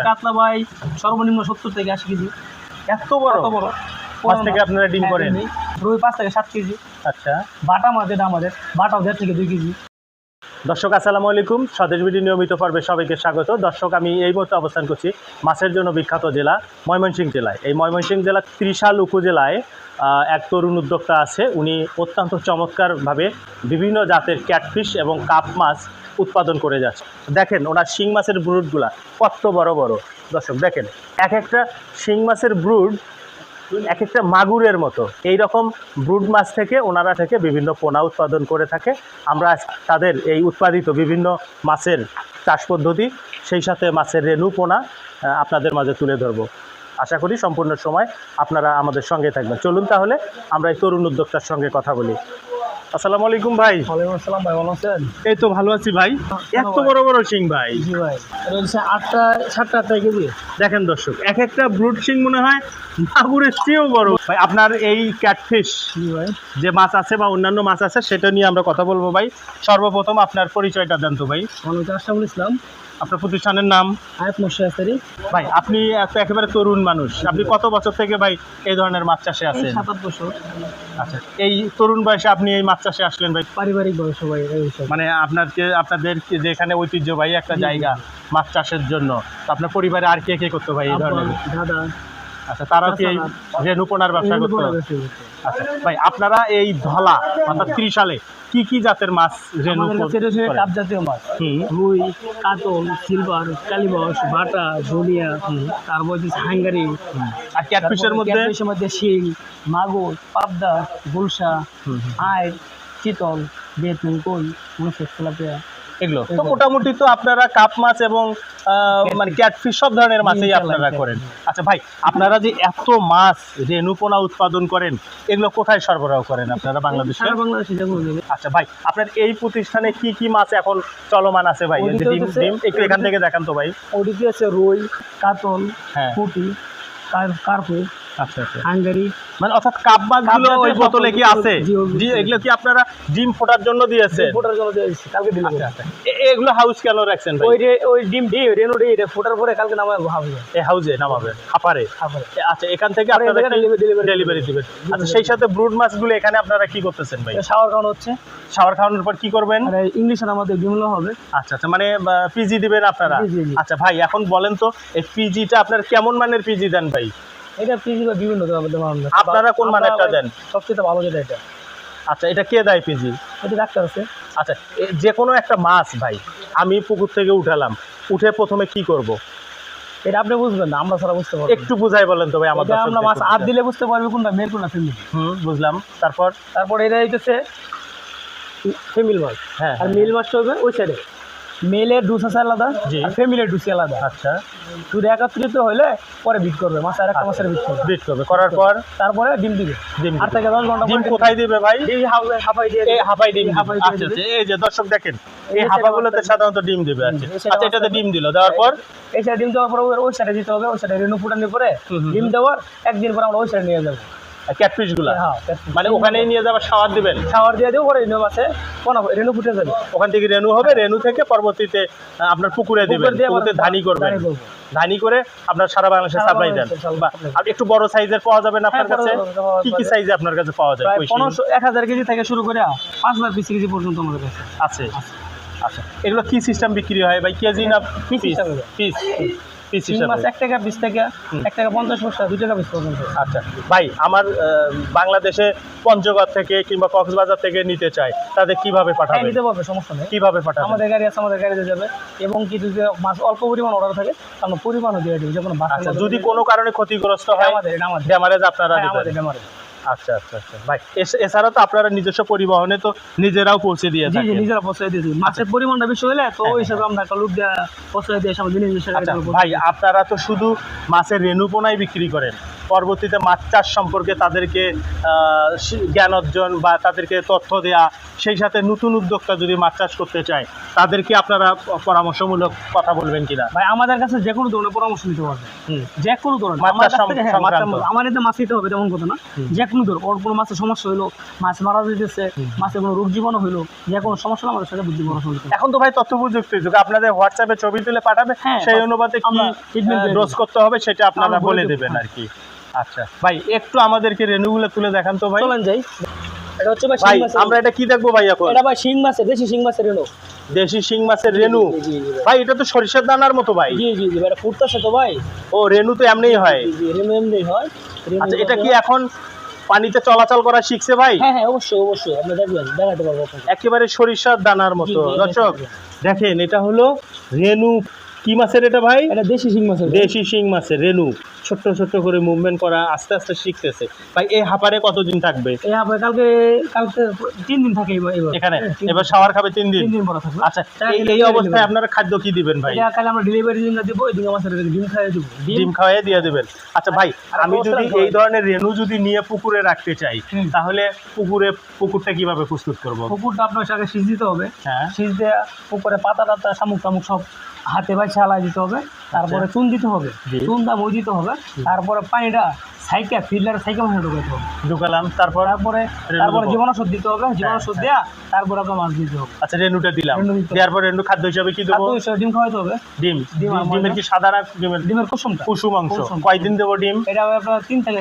কাতলা ভাই সর্বনিম্ন সত্তর থেকে আশি কেজি। এত বড়? বড়। মাছ থেকে আপনারা ডিম হ্যাঁ, করেন? রুই পাঁচ থেকে সাত কেজি। আচ্ছা। বাটা মাছ যেটা আমাদের বাটাও দেড় থেকে দুই কেজি। দর্শক আসসালামু আলাইকুম। স্বদেশ বিডি নিয়মিত পর্বে সবাইকে স্বাগত। দর্শক আমি এই মুহূর্তে অবস্থান করছি মাছের জন্য বিখ্যাত জেলা ময়মনসিংহ জেলায়। এই ময়মনসিংহ জেলার ত্রিশাল উপজেলায় আহ, এক তরুণ উদ্যোক্তা আছে। উনি অত্যন্ত চমৎকারভাবে বিভিন্ন জাতের ক্যাটফিশ এবং কাপ মাছ উৎপাদন করে যাচ্ছে। দেখেন, ওনার শিং মাছের ব্রুডগুলা কত বড় বড়। দর্শক, দেখেন এক একটা শিং মাছের ব্রুড এক একটা মাগুরের মতো। এই রকম ব্রুড মাছ থেকে ওনারা থেকে বিভিন্ন পোনা উৎপাদন করে থাকে। আমরা তাদের এই উৎপাদিত বিভিন্ন মাছের চাষ পদ্ধতি, সেই সাথে মাছের রেণু পোনা আপনাদের মাঝে তুলে ধরবো। আশা করি সম্পূর্ণ সময় আপনারা আমাদের সঙ্গে থাকবেন। চলুন তাহলে, আমরা এই তরুণ উদ্যোক্তার সঙ্গে কথা বলি। আসসালামু আলাইকুম ভাই। ওয়ালাইকুম আসসালাম ভাই ভালো আছেন? এই তো ভালো আছি ভাই। এত বড় বড় শিং ভাই। জি ভাই হচ্ছে আটটা সাতটা আটটা কেজি। দেখেন দর্শক এক একটা ব্রুড শিং মনে হয় মাগুরের চেয়েও বড়। ভাই আপনার এই ক্যাটফিশ ভাই। যে মাছ আছে বা অন্যান্য মাছ আছে সেটা নিয়ে আমরা কথা বলব ভাই। সর্বপ্রথম আপনার পরিচয়টা দেন তো ভাই। আমি ইসলাম। আপনার প্রতিষ্ঠানের নাম? আয়াত মোর্শাদারি ভাই আপনি তো একেবারে তরুণ মানুষ। আপনি কত বছর থেকে ভাই এই ধরনের মাছ চাষে আছেন? সাত বছর। আচ্ছা এই তরুণ বয়সে আপনি এই মাছ চাষে আসলেন ভাই? পারিবারিক বয়স হিসাবে। মানে আপনার আপনাদের যেখানে যে এখানে ঐতিহ্যবাহী একটা জায়গা মাছ চাষের জন্য তো আপনার পরিবারে আর কে কে করতো ভাই এই ধরনের? দাদা আচ্ছা তারা কি এই রেণুপোনার ব্যবসা করতো। আচ্ছা ভাই আপনারা এই ধলা অর্থাৎ ত্রিশালে কি কি জাতের মাছ রেণু? কাপ জাতীয় মাছ। রুই কাতল সিলভার কালিবস বাটা ঝুলিয়া তারপর হচ্ছে হাঙ্গারি আর ক্যাটফিশের মধ্যে? ক্যাটফিশের মধ্যে শিং মাগুর পাবদা গুলশা। আয় চিতল ভিয়েতনাম কই মনসেক তেলাপিয়া। এগুলো। তো মোটামুটি তো আপনারা কাপ মাছ এবং মানে ক্যাটফিশ। সব ধরনের মাছই আপনারা করেন। আচ্ছা ভাই আপনারা যে এত মাছ রেণুপোনা উৎপাদন করেন এগুলো কোথায় সরবরাহ করেন আপনারা বাংলাদেশে? আচ্ছা ভাই আপনার এই প্রতিষ্ঠানে কি কি মাছ এখন চলমান আছে ভাই? ডিম ডিম একটু এখান থেকে দেখান তো ভাই। ওদিকে আছে রুই কাতল হ্যাঁ। পুটি কার্পু হাঙ্গারি। মানে অর্থাৎ কাপ কাপ ওই বোতলে কি আছে? জি, এগুলো কি আপনারা ডিম ফোটার জন্য দিয়েছেন? ফোটার জন্য দিয়েছি কালকে দিলাম আচ্ছা আচ্ছা। এগুলো হাউস কেন রাখছেন ওই ওই ডিম ডি রেনু ডি এটা ফোটার পরে কালকে নামায় ভাববে এই হাউজে নামাবেন আপারে তারপরে আচ্ছা এখান থেকে আপনারা ডেলিভারি দিবেন? আচ্ছা সেই সাথে ব্রুড মাছগুলো এখানে আপনারা কি করতেছেন ভাই? শাওয়ার খাওয়ানো হচ্ছে। শাওয়ার খাওয়ানোর পর কি করবেন? ইংলিশের আমাদের বিমলা হবে আচ্ছা আচ্ছা মানে পিজি দিবেন আপনারা। আচ্ছা ভাই এখন বলেন তো এই পিজিটা আপনার কেমন মানের পিজি দেন ভাই? এটা পিজি বা বিভিন্ন আপনারা কোন মানেরটা দেন? সবচেয়ে ভালো যেটা এটা। আচ্ছা এটা কে দেয় পিজি এটা ডাক্তার আছে। আচ্ছা যে কোনো একটা মাছ ভাই আমি পুকুর থেকে উঠালাম উঠে প্রথমে কি করব? এটা আপনি বুঝবেন না আমরা সারা বুঝতে পারব একটু বুঝাই বলেন তো ভাই এটা আমরা মাছ আর দিলে বুঝতে পারবে কোনটা মেল কোনটা ফিমেল। হুম বুঝলাম। তারপর? তারপর এটা হইতেছে ফিমেল মাছ। হ্যাঁ আর মেল মাছটা হবে ওই সাইডে মেলের ডুস আছে আলাদা। আর ফিমেলের ডুসি আলাদা। আচ্ছা। দুটো একত্রিত হলে পরে বিট করবে মাছ আর একটা মাছের বিট করবে। বিট করবে করার পর? তারপরে ডিম দিবে। ডিম আট থেকে দশ ঘণ্টা ডিম কোথায় দিবে ভাই? ডিম হাফাই হাফাই দিয়ে এই হাফাই ডিম হাফাই আচ্ছা আচ্ছা, এই যে দর্শক দেখেন এই হাফাগুলোতে সাধারণত ডিম দিবে আচ্ছা। আচ্ছা এটাতে ডিম দিল দেওয়ার পর? এই সাইডে ডিম দেওয়ার পর ওই- সাইডে দিতে হবে ওই সাইডে রেনু ফুটানোর পরে ডিম দেওয়ার একদিন পর আমরা ওই সাইডে নিয়ে যাব। ক্যাটফিশগুলা হ্যাঁ মানে ওখানেই নিয়ে যাবার শাওয়ার দিবেন? খাবার দিয়ে দেবো পরে রেনু কোন রেনু ফুটে যাবে। ওখান থেকে রেনু হবে রেনু থেকে পরবর্তীতে আপনার পুকুরে দিবেন। পুকুর ধানি করবেন। ধানি করে আপনার সারা বাংলাদেশে সাপ্লাই দেন। বা। আর একটু বড় সাইজের পাওয়া যাবে না আপনার হ্যাঁ, কাছে? কি কি সাইজে আপনার কাছে পাওয়া যায়? পনেরোশো এক হাজার কেজি থেকে শুরু করে পাঁচ হাজার বিশ কেজি পর্যন্ত আমাদের কাছে। আছে। আচ্ছা। এগুলো কি সিস্টেম বিক্রি হয়? ভাই কেজি না পিস পিস পিস হিসাবে। মাছ এক টাকা বিশ টাকা এক টাকা পঞ্চাশ পয়সা দুই টাকা বিশ পর্যন্ত। আচ্ছা। ভাই আমার বাংলাদেশে পঞ্চগড় থেকে কিংবা কক্সবাজার থেকে নিতে তাদের কীভাবে হ্যাঁ নিতে পারবে সমস্যা নেই। কীভাবে পাঠাবে আমাদের গাড়ি আছে আমাদের গাড়িতে যাবে। এবং কিছু যে মাছ অল্প পরিমাণ অর্ডার থাকে আমরা পরিমাণও দিয়ে আচ্ছা যদি কোনো কারণে ক্ষতিগ্রস্ত হয় আমাদের আমাদের ড্যামারেজ আপনারা হ্যাঁ, আমাদের এটা আমাদের আচ্ছা আচ্ছা আচ্ছা। ভাই এছাড়া তো আপনারা নিজস্ব পরিবহনে তো নিজেরাও পৌঁছে দিয়ে জি জি নিজেরা পৌঁছে দিয়ে মাছের পরিমাণটা বেশি হলে তো ওই হিসাবে আমরা একটা দেওয়া পৌঁছে দিয়ে সব জিনিস আচ্ছা ভাই আপনারা তো শুধু মাছের রেণুপোনাই বিক্রি করেন। পরবর্তীতে মাছ চাষ সম্পর্কে তাদেরকে জ্ঞান অর্জন বা তাদেরকে তথ্য দেয়া সেই সাথে নতুন উদ্যোক্তা যদি মাছ চাষ করতে চায় তাদেরকে আপনারা পরামর্শমূলক কথা বলবেন কিনা? ভাই আমাদের কাছে যে কোনো ধরনের পরামর্শ নিতে পারবে। যে কোনো ধরনের। আমার থেকে, হ্যাঁ, মাছ এতে নিতে হবে তেমন কথা না। যে কোনো ধর ওর কোনো মাছের সমস্যা হইল মাছ মারা যেতেছে মাছের কোনো রোগ জীবাণু হইল যে কোনো সমস্যা আমাদের সাথে বুদ্ধি পরামর্শ এখন তো ভাই তথ্য প্রযুক্তি যুগ আপনাদের হোয়াটসঅ্যাপে ছবি তুলে পাঠাবে হ্যাঁ, সেই অনুপাতে কি ডোজ করতে হবে সেটা আপনারা বলে বলে দেবেন হ্যাঁ। আর কি। আচ্ছা। ভাই একটু আমাদেরকে রেনুগুলো তুলে দেখান তো ভাই। চলেন যাই। এটা হচ্ছে ভাই আমরা এটা কি দেখব ভাই এখন? এটা ভাই শিং মাছের দেশি শিং মাছের রেণু? দেশি শিং মাছের রেনু ভাই। এটা তো সরিষার দানার মতো ভাই। জি জি জি এটা ফুটতেছে তো ভাই। ও রেনু তো এমনিই হয়। জি জি রেণু এমনি হয়। আচ্ছা এটা কি এখন পানিতে চলাচল করা শিখছে ভাই? হ্যাঁ হ্যাঁ অবশ্যই অবশ্যই। দেখবেন দেখাতে পারব একেবারে সরিষার দানার মতো। দর্শক। দেখেন এটা হলো রেনু কি মাছের এটা ভাই? এটা দেশি শিং মাছের দেশি শিং মাছের রেনু। ছোট্ট ছোট্ট করে মুভমেন্ট করা আস্তে আস্তে শিখতেছে। ভাই এই হাপারে কতদিন থাকবে? এই আপনার কালকে কালকে তিন দিন থাকে। এখানে? হ্যাঁ, এবার শাওয়ার খাবে তিন দিন? তিন দিন পরে থাকবে। আচ্ছা এই- অবস্থায় আপনারা খাদ্য কি দিবেন ভাই? এটা কালে আমরা ডেলিভারি দিন দিব ওই দিন আমাদের ডিম খাইয়ে দেবো। ডিম খাওয়াই দিয়ে দেবেন। আচ্ছা ভাই আমি যদি এই ধরনের রেনু যদি নিয়ে পুকুরে রাখতে চাই তাহলে পুকুরে পুকুরটা কীভাবে প্রস্তুত করব? পুকুরটা আপনার সাথে সিজ দিতে হবে। হ্যাঁ। সিজ দিয়ে উপরে পাতা টাতা শামুক টামুক সব হাতে বাই ছালাই দিতে হবে তারপরে চুন দিতে হবে জি। চুন দা মই দিতে হবে তারপরে পানিটা সাইকেল ফিল্ডার সাইকেল মাঠে ঢুকাইতে হবে ঢুকালাম তারপর? তারপরে তারপরে। জীবাণুষদ দিতে হবে জীবাণুষদ দেওয়া তারপরে আপনার মাছ দিতে হবে। আচ্ছা রেনুটা দিলাম। দেওয়ার পর রেনু খাদ্য হিসাবে কি দেবো? হিসেবে ডিম খাওয়াইতে হবে। ডিম। ডিম ডিমের কি সাদা না ডিমের? ডিমের কুসুমটা। কুসুম অংশ। কুসুম। কয়দিন দেবো ডিম? এটা আপনার তিন থেকে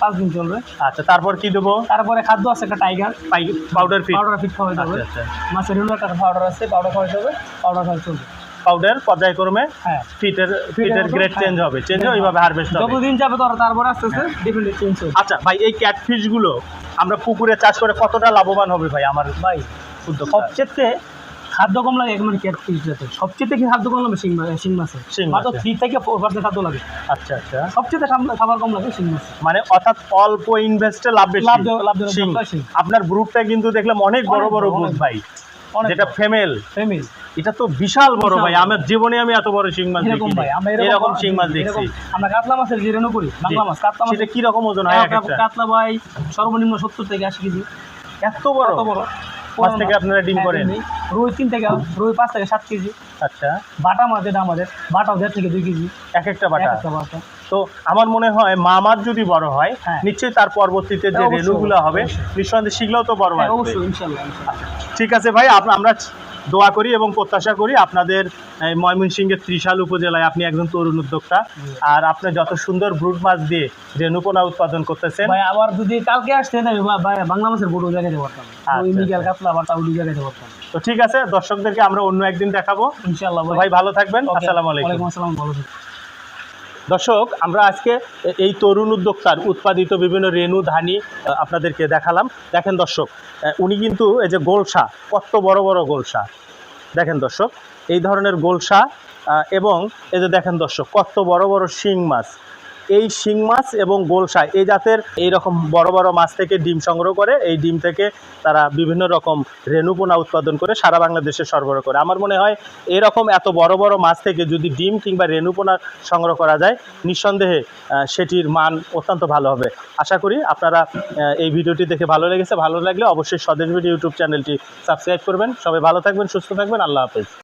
পাঁচ দিন চলবে। আচ্ছা তারপর কি দেবো? তারপরে খাদ্য আছে একটা tiger powder fit powder fit খাওয়াইতে হবে। আচ্ছা আচ্ছা। মাছের রেনু একটা পাউডার আছে পাউডার খাওয়াইতে হবে পাউডার খাওয়াই চলবে পাউডার পর্যায়ক্রমে হ্যাঁ। ফিটের ফিটের গ্রেড হ্যাঁ। চেঞ্জ হবে চেঞ্জ হবে ওইভাবে হারভেস্ট হবে। যতদিন যাবে তত তারপরে আস্তে আস্তে ডিফারেন্ট চেঞ্জ হবে। আচ্ছা ভাই এই ক্যাটফিশগুলো আমরা পুকুরে চাষ করে কতটা লাভবান হবে ভাই আমার ভাই উদ্যোগ সবচেয়ে খাদ্য কম লাগে মানে ক্যাট ফিশ যাতে সবচেয়ে কি খাদ্য কম লাগে? শিং মা- শিং মাছে মাত্র থ্রি থেকে ফোর পার্সেন্ট খাদ্য লাগে। আচ্ছা আচ্ছা। সবচেয়ে খাবার কম লাগে শিং মাছে মানে অর্থাৎ অল্প ইনভেস্টে লাভ বেশি। ব্যবসা শিং। আপনার গ্রুপটা কিন্তু দেখলাম অনেক বড় বড় গ্রুপ ভাই। যেটা ফেমেল ফ্যামিলি এটা তো বিশাল বড় ভাই আমার জীবনে আমি এত বড় শিং মাছ এরকম ভাই আমরা এরকম শিং মাছ দেখছি। আমরা কাতলা মাছের যে রেনু করি বাংলা মাছ কাতলা মাছ সেটা কি রকম ওজন হয়? কাতলা ভাই সর্বনিম্ন সত্তর থেকে আশি কেজি। এত বড়? কত বড়। মাছ থেকে আপনারা ডিম হ্যাঁ, করেন রুই তিন থেকে রুই পাঁচ থেকে সাত কেজি। আচ্ছা। বাটা মাছ যেটা আমাদের বাটাও দেড় থেকে দুই কেজি। এক একটা বাটা? এক একটা বাটা। তো আমার মনে হয় মামার যদি বড় হয় হ্যাঁ। নিশ্চয়ই তার পরবর্তীতে যে হ্যাঁ, রেণুগুলো হবে নিঃসন্দেহে শিখলেও তো বড় হ্যাঁ, ইনশাল্লাহ। ঠিক আছে ভাই আমরা দোয়া করি এবং প্রত্যাশা করি আপনাদের ময়মনসিংহের ত্রিশাল উপজেলায় আপনি একজন তরুণ উদ্যোক্তা। আর আপনি যত সুন্দর ব্রুড মাছ দিয়ে যে রেণুপোনা উৎপাদন করতেছেন। ভাই আবার যদি কালকে আসতে আমি বা- বা- বাংলা মাছের বড় জায়গায় পারতাম আচ্ছা, ওই মিগেল। কাতলা বাটা ওই জায়গায় পারতাম তো ঠিক আছে দর্শকদেরকে আমরা অন্য একদিন দেখাবো। ইনশাল্লাহ ভাই। ভালো থাকবেন। Okay, আসসালামু আলাইকুম। ওয়ালাইকুম আসসালাম ভালো থাকবেন। দর্শক, আমরা আজকে এই তরুণ উদ্যোক্তার উৎপাদিত বিভিন্ন রেণু, ধানি আপনাদেরকে দেখালাম। দেখেন দর্শক উনি কিন্তু এই যে গোলসা, কত বড় বড় গোলসা। দেখেন দর্শক, এই ধরনের গোলসা এবং এই যে দেখেন দর্শক, কত বড় বড় শিং মাছ। এই শিং মাছ এবং গোলসা এই জাতের এই রকম বড় বড় মাছ থেকে ডিম সংগ্রহ করে, এই ডিম থেকে তারা বিভিন্ন রকম রেণুপোনা উৎপাদন করে সারা বাংলাদেশে সরবরাহ করে। আমার মনে হয় এরকম এত বড় বড় মাছ থেকে যদি ডিম কিংবা রেণুপোনা সংগ্রহ করা যায়, নিঃসন্দেহে সেটির মান অত্যন্ত ভালো হবে। আশা করি আপনারা এই ভিডিওটি দেখে ভালো লেগেছে। ভালো লাগলে অবশ্যই স্বদেশ ভিডিও ইউটিউব চ্যানেলটি সাবস্ক্রাইব করবেন। সবাই ভালো থাকবেন, সুস্থ থাকবেন। আল্লাহ হাফেজ।